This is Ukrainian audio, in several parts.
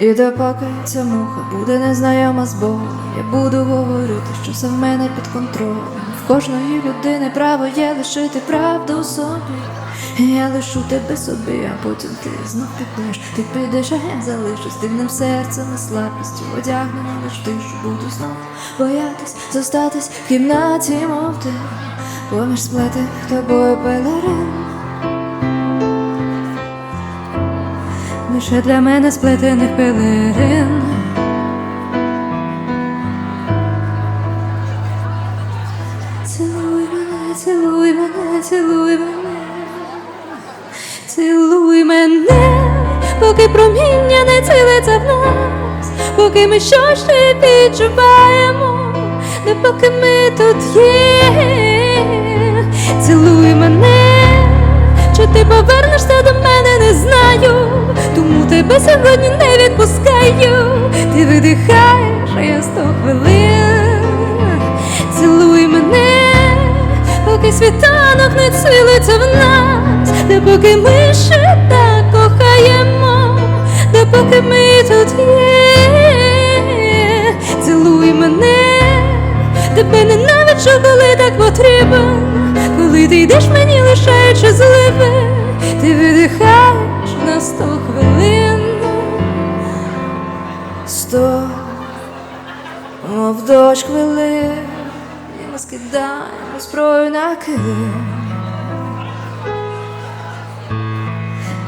І допоки ця муха буде незнайома з Богом, я буду говорити, що все в мене під контролем. В кожної людини право є лишити правду собі. Я лишу тебе собі, а потім ти знов підеш. Ти підеш, а я залишусь дивним серцем і слабкістю. Одягнена лиш ти, що буду знов боятись, зостатись в кімнаті, мов ти, поміж сплетих тобою пелерин. Лише для мене сплетених пелерин. Цілуй мене, цілуй мене, цілуй мене, цілуй мене, поки проміння не цілиться в нас, поки ми що ще відчуваємо, не поки ми тут є. Тебе сьогодні не відпускаю. Ти видихаєш, а я сто хвилин. Цілуй мене, поки світанок не цілиться в нас, допоки ми ще так кохаємо, допоки ми тут є. Цілуй мене, тебе ненавиджу, коли так потрібен, коли ти йдеш мені лишаючи зливи, ти видихаєш на сто хвилин. Мов дощ хвилин, і ми скидаємо зброю на килим.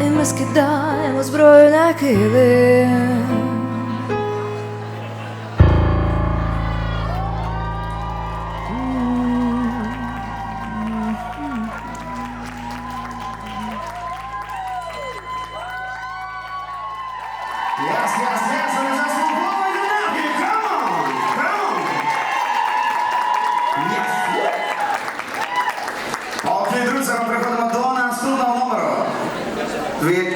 І ми скидаємо зброю на килим. Yes, yes, yes, and it's just Окей, друзі, ми приходимо до наступного номеру.